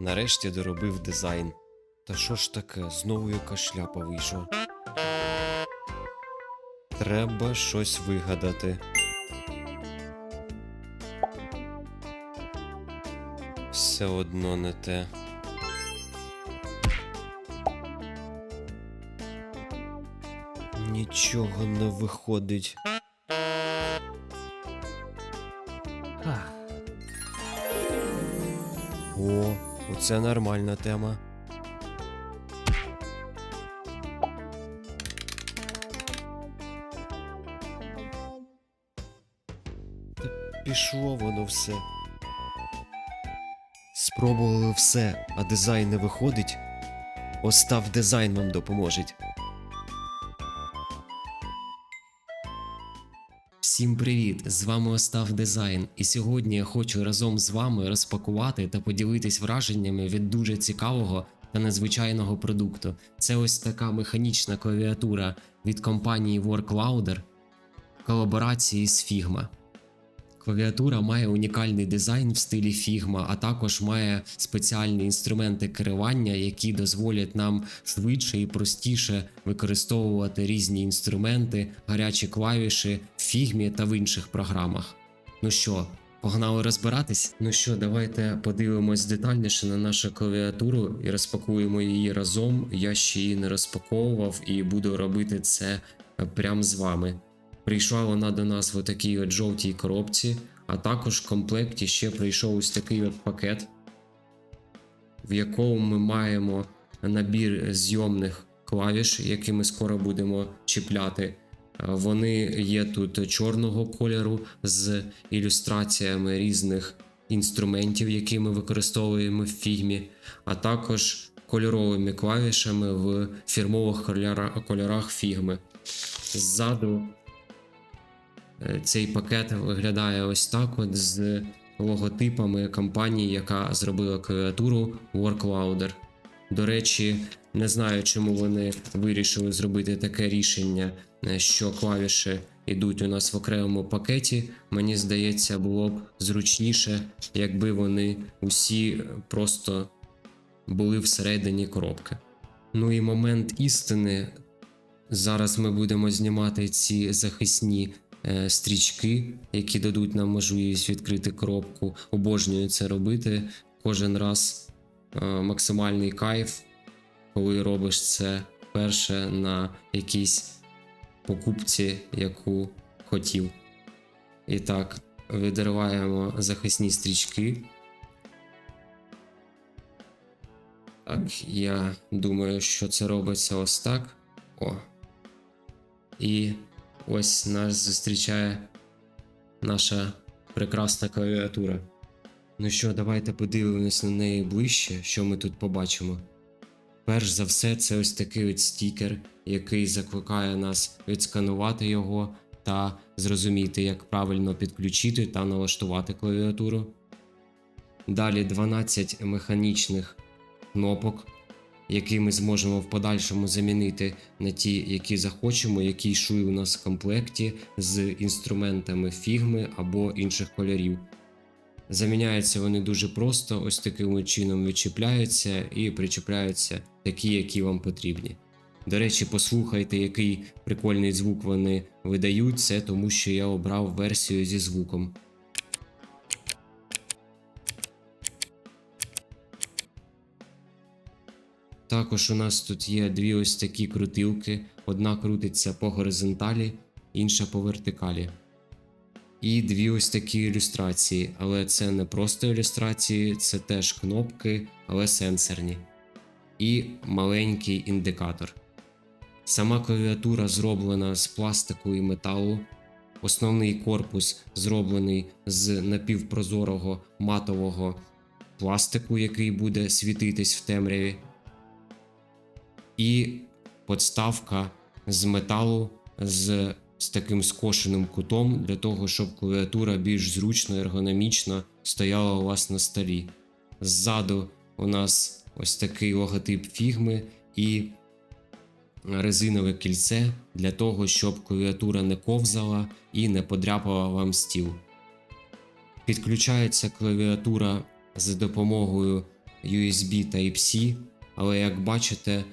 Нарешті доробив дизайн. Та що ж таке, знову яка шляпа вийшла. Треба щось вигадати. Все одно не те. Нічого не виходить. Оце нормальна тема. Та пішло воно все. Спробували все, а дизайн не виходить. Остав дизайн вам допоможеть. Всім привіт! З вами Остав Дизайн, і сьогодні я хочу разом з вами розпакувати та поділитись враженнями від дуже цікавого та незвичайного продукту. Це ось така механічна клавіатура від компанії WorkLouder колаборації з Figma. Клавіатура має унікальний дизайн в стилі Figma, а також має спеціальні інструменти керування, які дозволять нам швидше і простіше використовувати різні інструменти, гарячі клавіші в Figma та в інших програмах. Ну що, погнали розбиратись? Ну що, давайте подивимось детальніше на нашу клавіатуру і розпакуємо її разом. Я ще її не розпаковував і буду робити це прямо з вами. Прийшла вона до нас в такій от жовтій коробці, а також в комплекті ще прийшов ось такий от пакет, в якому ми маємо набір зйомних клавіш, які ми скоро будемо чіпляти. Вони є тут чорного кольору з ілюстраціями різних інструментів, які ми використовуємо в фігмі, а також кольоровими клавішами в фірмових кольорах фігми. Ззаду Цей пакет виглядає ось так: от з логотипами компанії, яка зробила клавіатуру WorkLouder. До речі, не знаю, чому вони вирішили зробити таке рішення, е, що клавіші йдуть у нас в окремому пакеті. Мені здається, було б зручніше, якби вони усі просто були всередині коробки. Ну і момент істини. Зараз ми будемо знімати ці захисні е, стрічки, які дадуть нам можливість відкрити коробку. Обожнюю це робити. Кожен раз е, максимальний кайф, коли робиш це перше на якійсь покупці, яку хотів. І так, відриваємо захисні стрічки. Так, я думаю, що це робиться ось так. О. І ось нас зустрічає наша прекрасна клавіатура. Ну що, давайте подивимось на неї ближче, що ми тут побачимо. Перш за все, це ось такий от стікер, який закликає нас відсканувати його та зрозуміти, як правильно підключити та налаштувати клавіатуру. Далі 12 механічних кнопок, які ми зможемо в подальшому замінити на ті, які захочемо, які йшли у нас в комплекті з інструментами фігми або інших кольорів. Заміняються вони дуже просто, ось таким чином відчіпляються і причіпляються такі, які вам потрібні. До речі, послухайте, який прикольний звук вони видають, це тому що я обрав версію зі звуком. Також у нас тут є дві ось такі крутилки. Одна крутиться по горизонталі, інша по вертикалі. І дві ось такі ілюстрації, але це не просто ілюстрації, це теж кнопки, але сенсорні. І маленький індикатор. Сама клавіатура зроблена з пластику і металу. Основний корпус зроблений з напівпрозорого матового пластику, який буде світитись в темряві і подставка з металу з, з таким скошеним кутом для того, щоб клавіатура більш зручно ергономічно стояла у вас на столі. Ззаду у нас ось такий логотип фігми і резинове кільце для того, щоб клавіатура не ковзала і не подряпала вам стіл. Підключається клавіатура за допомогою USB Type-C, але як бачите,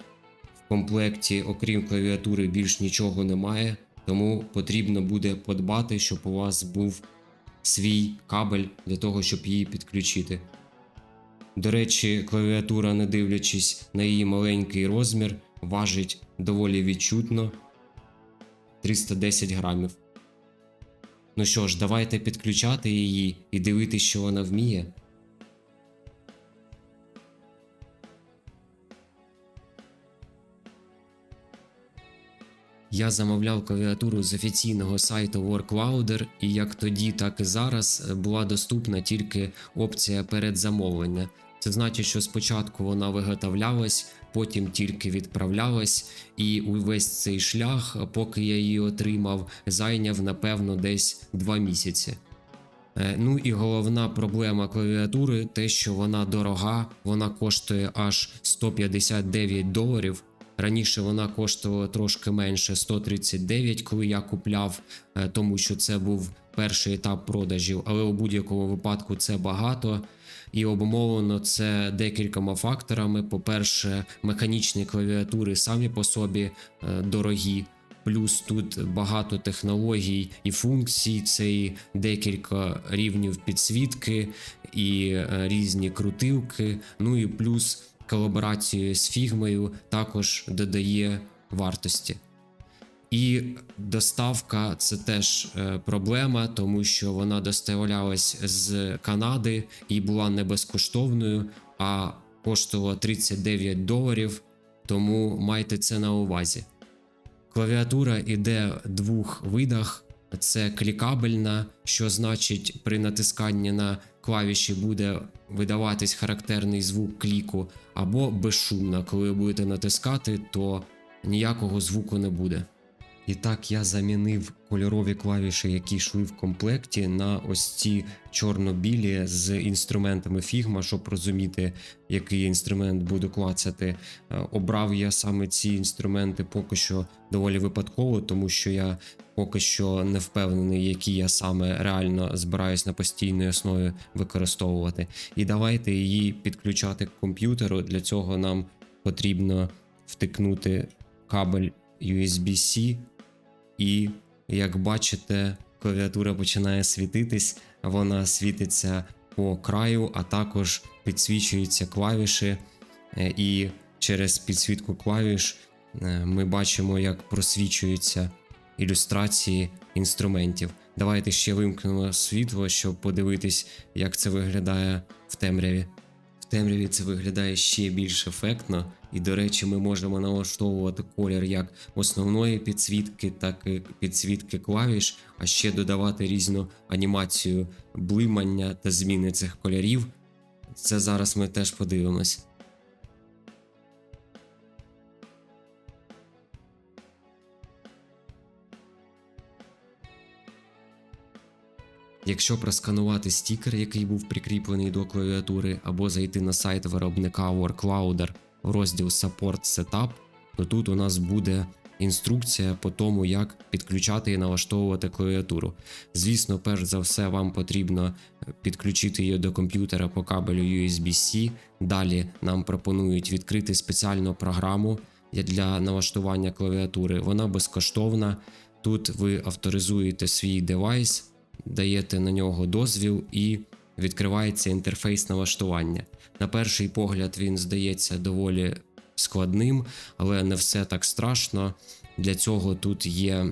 в комплекті, окрім клавіатури, більш нічого немає, тому потрібно буде подбати, щоб у вас був свій кабель для того, щоб її підключити. До речі, клавіатура, не дивлячись на її маленький розмір, важить доволі відчутно 310 грамів. Ну що ж, давайте підключати її і дивитися, що вона вміє. Я замовляв клавіатуру з офіційного сайту WorkLouder, і як тоді, так і зараз е, була доступна тільки опція передзамовлення. Це значить, що спочатку вона виготовлялась, потім тільки відправлялась, і увесь цей шлях, поки я її отримав, зайняв напевно десь 2 місяці. Е, Ну і головна проблема клавіатури те, що вона дорога, вона коштує аж 159 доларів. Раніше вона коштувала трошки менше 139, коли я купляв, е, тому що це був перший етап продажів, але у будь-якому випадку це багато. І обумовлено це декількома факторами. По-перше, механічні клавіатури самі по собі е, дорогі. Плюс тут багато технологій і функцій, це і декілька рівнів підсвітки, і е, різні крутилки. Ну і плюс колаборацію з фігмою також додає вартості. І доставка це теж е, проблема, тому що вона доставлялась з Канади і була не безкоштовною, а коштувала 39 доларів. Тому майте це на увазі. Клавіатура іде в двох видах: це клікабельна, що значить, при натисканні на клавіші буде видаватись характерний звук кліку, або безшумна. Коли ви будете натискати, то ніякого звуку не буде. І так я замінив кольорові клавіші, які йшли в комплекті, на ось ці чорно-білі з інструментами Figma, щоб розуміти, який інструмент буду клацати. Е, Обрав я саме ці інструменти поки що доволі випадково, тому що я поки що не впевнений, які я саме реально збираюсь на постійній основі використовувати. І давайте її підключати к комп'ютеру. Для цього нам потрібно втикнути кабель USB-C, і як бачите, клавіатура починає світитись, вона світиться по краю, а також підсвічуються клавіші, е, і через підсвітку клавіш е, ми бачимо, як просвічуються ілюстрації інструментів. Давайте ще вимкнемо світло, щоб подивитись, як це виглядає в темряві. Темряві це виглядає ще більш ефектно, і, до речі, ми можемо налаштовувати колір як основної підсвітки, так і підсвітки клавіш, а ще додавати різну анімацію блимання та зміни цих кольорів. Це зараз ми теж подивимось. Якщо просканувати стікер, який був прикріплений до клавіатури, або зайти на сайт виробника WorkLouder в розділ Support Setup, то тут у нас буде інструкція по тому, як підключати і налаштовувати клавіатуру. Звісно, перш за все, вам потрібно підключити її до комп'ютера по кабелю USB-C. Далі нам пропонують відкрити спеціальну програму для налаштування клавіатури. Вона безкоштовна. Тут ви авторизуєте свій девайс даєте на нього дозвіл і відкривається інтерфейс налаштування. На перший погляд він здається доволі складним, але не все так страшно. Для цього тут є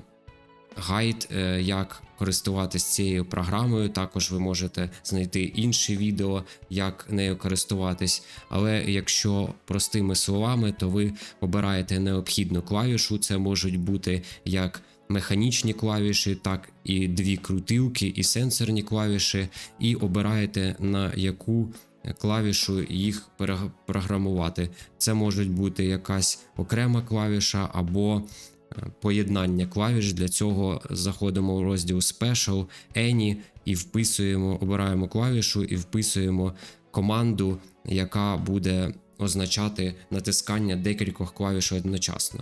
гайд, е, як користуватися цією програмою. Також ви можете знайти інші відео, як нею користуватись. Але якщо простими словами, то ви обираєте необхідну клавішу. Це можуть бути як механічні клавіші, так і дві крутилки, і сенсорні клавіші, і обираєте на яку клавішу їх перепрограмувати. Це можуть бути якась окрема клавіша або е, поєднання клавіш. Для цього заходимо в розділ Special, Any і вписуємо, обираємо клавішу і вписуємо команду, яка буде означати натискання декількох клавіш одночасно.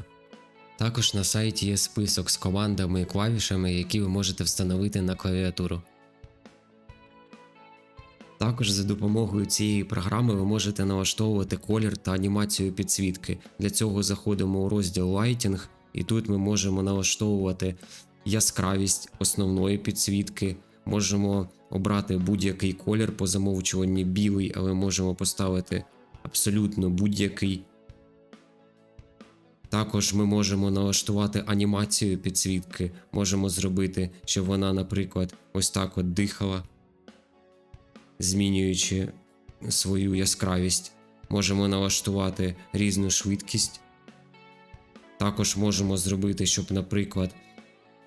Також на сайті є список з командами і клавішами, які ви можете встановити на клавіатуру. Також за допомогою цієї програми ви можете налаштовувати колір та анімацію підсвітки. Для цього заходимо у розділ Lighting, і тут ми можемо налаштовувати яскравість основної підсвітки. Можемо обрати будь-який колір по замовчуванні білий, але можемо поставити абсолютно будь-який. Також ми можемо налаштувати анімацію підсвітки. Можемо зробити, щоб вона, наприклад, ось так от дихала, змінюючи свою яскравість. Можемо налаштувати різну швидкість. Також можемо зробити, щоб, наприклад,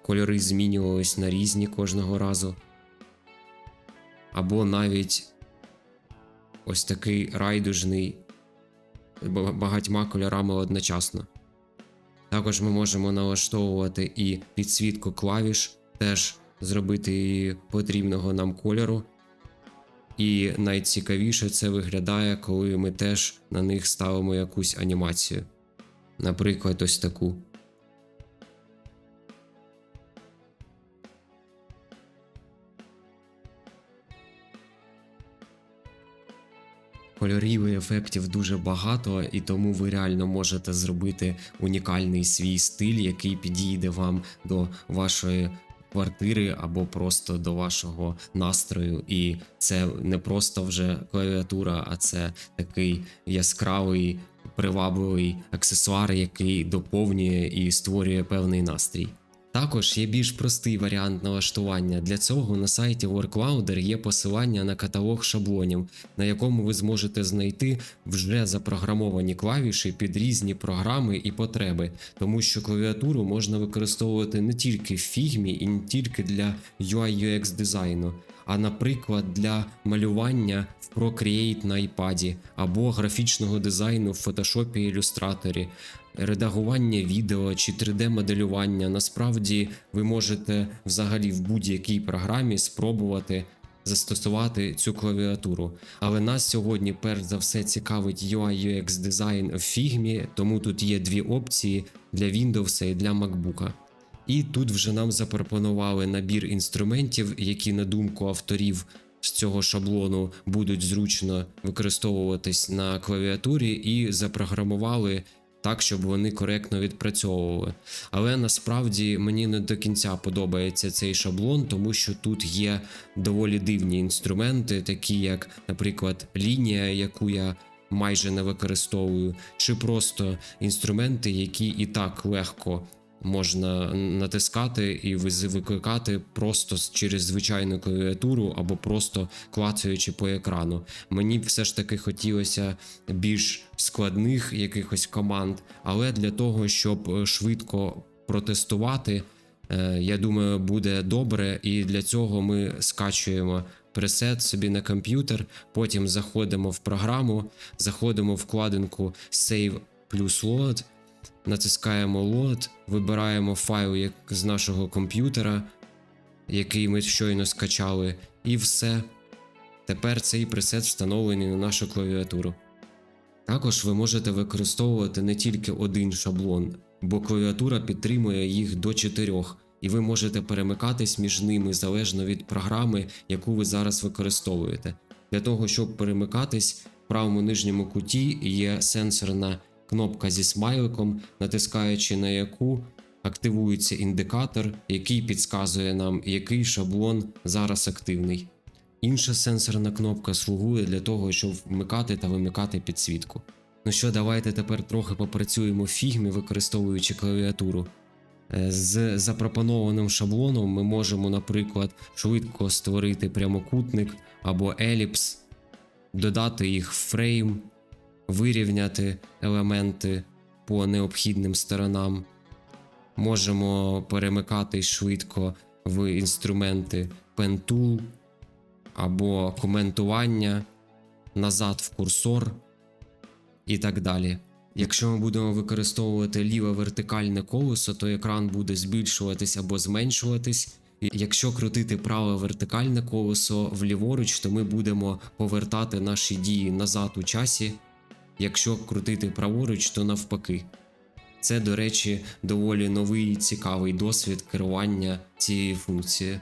кольори змінювались на різні кожного разу. Або навіть ось такий райдужний багатьма кольорами одночасно. Також ми можемо налаштовувати і підсвітку клавіш, теж зробити її потрібного нам кольору. І найцікавіше це виглядає, коли ми теж на них ставимо якусь анімацію. Наприклад, ось таку. Кольорів і ефектів дуже багато, і тому ви реально можете зробити унікальний свій стиль, який підійде вам до вашої квартири або просто до вашого настрою. І це не просто вже клавіатура, а це такий яскравий, привабливий аксесуар, який доповнює і створює певний настрій. Також є більш простий варіант налаштування. Для цього на сайті WorkLouder є посилання на каталог шаблонів, на якому ви зможете знайти вже запрограмовані клавіші під різні програми і потреби, тому що клавіатуру можна використовувати не тільки в фігмі і не тільки для UI-UX дизайну, а наприклад для малювання в Procreate на iPad або графічного дизайну в Photoshop і Illustrator, редагування відео чи 3D-моделювання. Насправді ви можете взагалі в будь-якій програмі спробувати застосувати цю клавіатуру. Але нас сьогодні перш за все цікавить UI UX дизайн в Figma, тому тут є дві опції для Windows і для MacBook. І тут вже нам запропонували набір інструментів, які, на думку авторів з цього шаблону, будуть зручно використовуватись на клавіатурі, і запрограмували так, щоб вони коректно відпрацьовували. Але насправді мені не до кінця подобається цей шаблон, тому що тут є доволі дивні інструменти, такі як, наприклад, лінія, яку я майже не використовую, чи просто інструменти, які і так легко можна натискати і викликати просто через звичайну клавіатуру або просто клацаючи по екрану. Мені все ж таки хотілося більш складних якихось команд, але для того, щоб е, швидко протестувати, е, я думаю, буде добре, і для цього ми скачуємо. Пресет собі на комп'ютер, потім заходимо в програму, заходимо в вкладинку Save плюс Load, натискаємо Load, вибираємо файл як з нашого комп'ютера, який ми щойно скачали, і все. Тепер цей пресет встановлений на нашу клавіатуру. Також ви можете використовувати не тільки один шаблон, бо клавіатура підтримує їх до чотирьох, і ви можете перемикатись між ними залежно від програми, яку ви зараз використовуєте. Для того, щоб перемикатись, в правому нижньому куті є сенсорна кнопка зі смайликом, натискаючи на яку активується індикатор, який підказує нам, який шаблон зараз активний. Інша сенсорна кнопка слугує для того, щоб вмикати та вимикати підсвітку. Ну що, давайте тепер трохи попрацюємо в фігмі, використовуючи клавіатуру. Е, З запропонованим шаблоном ми можемо, наприклад, швидко створити прямокутник або еліпс, додати їх в фрейм, вирівняти елементи по необхідним сторонам. Можемо перемикати швидко в інструменти Pen або коментування, назад в курсор і так далі. Якщо ми будемо використовувати ліве вертикальне колесо, то екран буде збільшуватись або зменшуватись. Якщо крутити праве вертикальне колесо вліворуч, то ми будемо повертати наші дії назад у часі. Якщо крутити праворуч, то навпаки. Це, до речі, доволі новий і цікавий досвід керування цією функцією.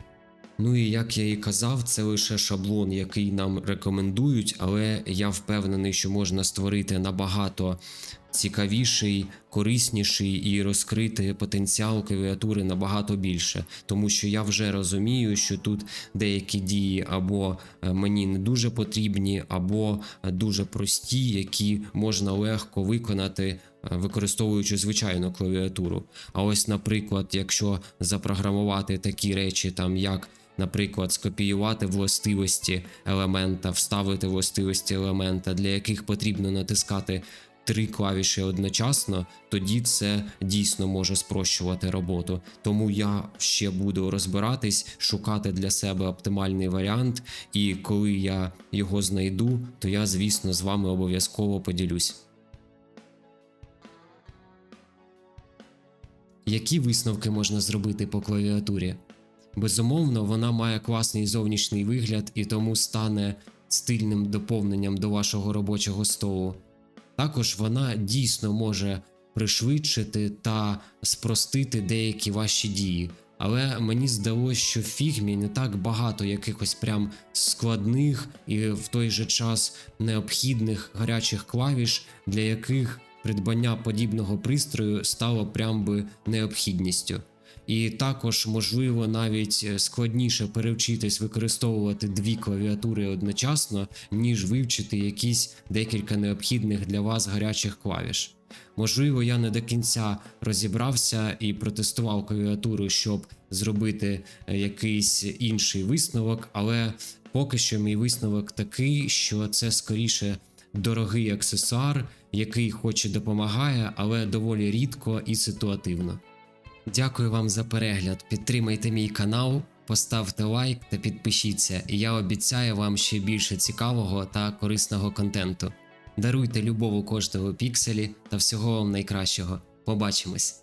Ну і як я і казав, це лише шаблон, який нам рекомендують, але я впевнений, що можна створити набагато цікавіший, корисніший і розкрити потенціал клавіатури набагато більше, тому що я вже розумію, що тут деякі дії або е, мені не дуже потрібні, або е, дуже прості, які можна легко виконати. е, Використовуючи звичайну клавіатуру. А ось, наприклад, якщо запрограмувати такі речі, там як, наприклад, скопіювати властивості елемента, вставити властивості елемента, для яких потрібно натискати три клавіші одночасно, тоді це дійсно може спрощувати роботу. Тому я ще буду розбиратись, шукати для себе оптимальний варіант, і коли я його знайду, то я, звісно, з вами обов'язково поділюсь. Які висновки можна зробити по клавіатурі? Безумовно, вона має класний зовнішній вигляд і тому стане стильним доповненням до вашого робочого столу. Також вона дійсно може пришвидшити та спростити деякі ваші дії. Але мені здалося, що в фігмі не так багато якихось прям складних і в той же час необхідних гарячих клавіш, для яких придбання подібного пристрою стало прям би необхідністю. І також можливо навіть е, складніше перевчитись використовувати дві клавіатури одночасно, ніж вивчити якісь декілька необхідних для вас гарячих клавіш. Можливо, я не до кінця розібрався і протестував клавіатуру, щоб зробити е, якийсь інший висновок, але поки що мій висновок такий, що це скоріше дорогий аксесуар, який хоч і допомагає, але доволі рідко і ситуативно. Дякую вам за перегляд. Підтримайте мій канал, поставте лайк та підпишіться, і я обіцяю вам ще більше цікавого та корисного контенту. Даруйте любов у кожного пікселі та всього вам найкращого. Побачимось!